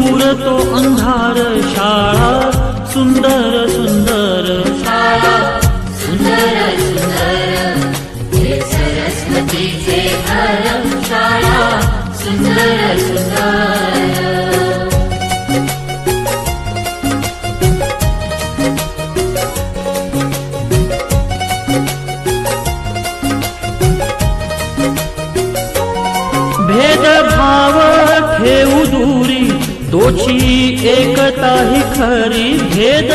पळे दूर तो अंधार शाळा सुंदर सुंदर शाळा सुंदर सुंदर सरस्वतीचे शाळा सुंदर सुंदर। भेदभाव ठेवू दूरी दोची एकता ही खरी भेद